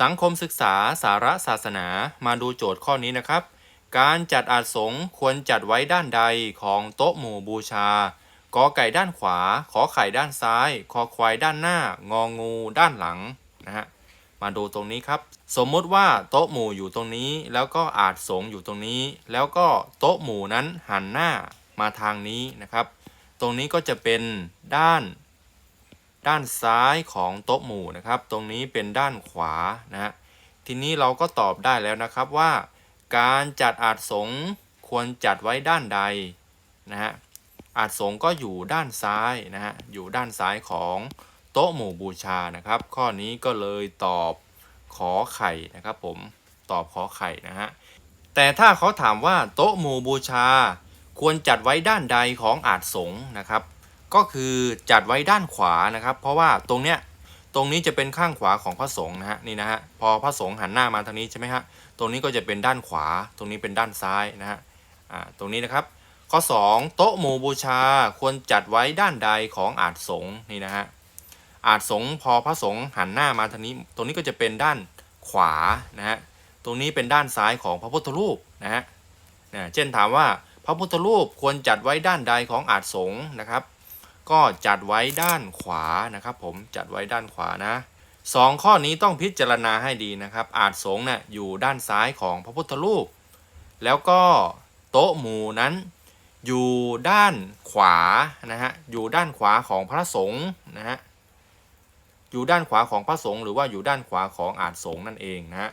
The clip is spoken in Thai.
สังคมศึกษาสาระศาสนามาดูโจทย์ข้อนี้นะครับ การจัดอาสงควรจัดไว้ด้านใดของโต๊ะหมู่บูชากอไก่ด้านขวา ขอไข่ด้านซ้าย คอควายด้านหน้า งองูด้านหลังนะฮะมาดูตรงนี้ครับ สมมุติว่าโต๊ะหมู่อยู่ตรงนี้ แล้วก็อาจสงอยู่ตรงนี้ แล้วก็โต๊ะหมู่นั้นหันหน้ามาทางนี้นะครับ ตรงนี้ก็จะเป็นด้าน ด้านซ้ายของโต๊ะหมู่นะครับ ตรงนี้เป็นด้านขวานะฮะทีนี้เราก็ตอบได้แล้วนะครับว่า การจัดอาจสงควรจัดไว้ด้านใดนะฮะอาจสงก็อยู่ด้านซ้ายนะฮะอยู่ด้านซ้ายของโต๊ะหมู่บูชานะครับ ข้อนี้ก็เลยตอบขอไข่นะครับผมตอบขอไข่นะฮะแต่ถ้าเขาถามว่าโต๊ะหมู่บูชา ควรจัดไว้ด้านใดของอาจสงนะครับ ก็คือจัดไว้ด้านขวานะครับ เพราะว่าตรงเนี้ยตรงนี้จะเป็นข้างขวาของพระสงฆ์นะฮะนี่นะฮะพอพระสงฆ์หันหน้ามาทางนี้ใช่ไหมฮะตรงนี้ก็จะเป็นด้านขวา ตรงนี้เป็นด้านซ้ายนะฮะอ่าตรงนี้นะครับ ข้อ 2 โต๊ะหมู่บูชาควรจัดไว้ด้านใดของอาจสงฆ์นี่นะฮะอาจสงฆ์พอพระสงฆ์หันหน้ามาทางนี้ ตรงนี้ก็จะเป็นด้านขวานะฮะตรงนี้เป็นด้านซ้ายของพระพุทธรูปนะฮะนะเช่นถามว่าพระพุทธรูปควรจัดไว้ด้านใดของอาจสงฆ์นะครับ ก็จัดไว้ด้านขวานะครับผมจัดไว้ด้านขวานะสองข้อนี้ต้องพิจารณาให้ดีนะครับ อาจสงฆ์น่ะอยู่ด้านซ้ายของพระพุทธรูป แล้วก็โต๊ะหมู่นั้น อยู่ด้านขวานะฮะอยู่ด้านขวาของพระสงฆ์นะฮะอยู่ด้านขวาของพระสงฆ์หรือว่าอยู่ด้านขวาของอาจสง์นั่นเองนะฮะ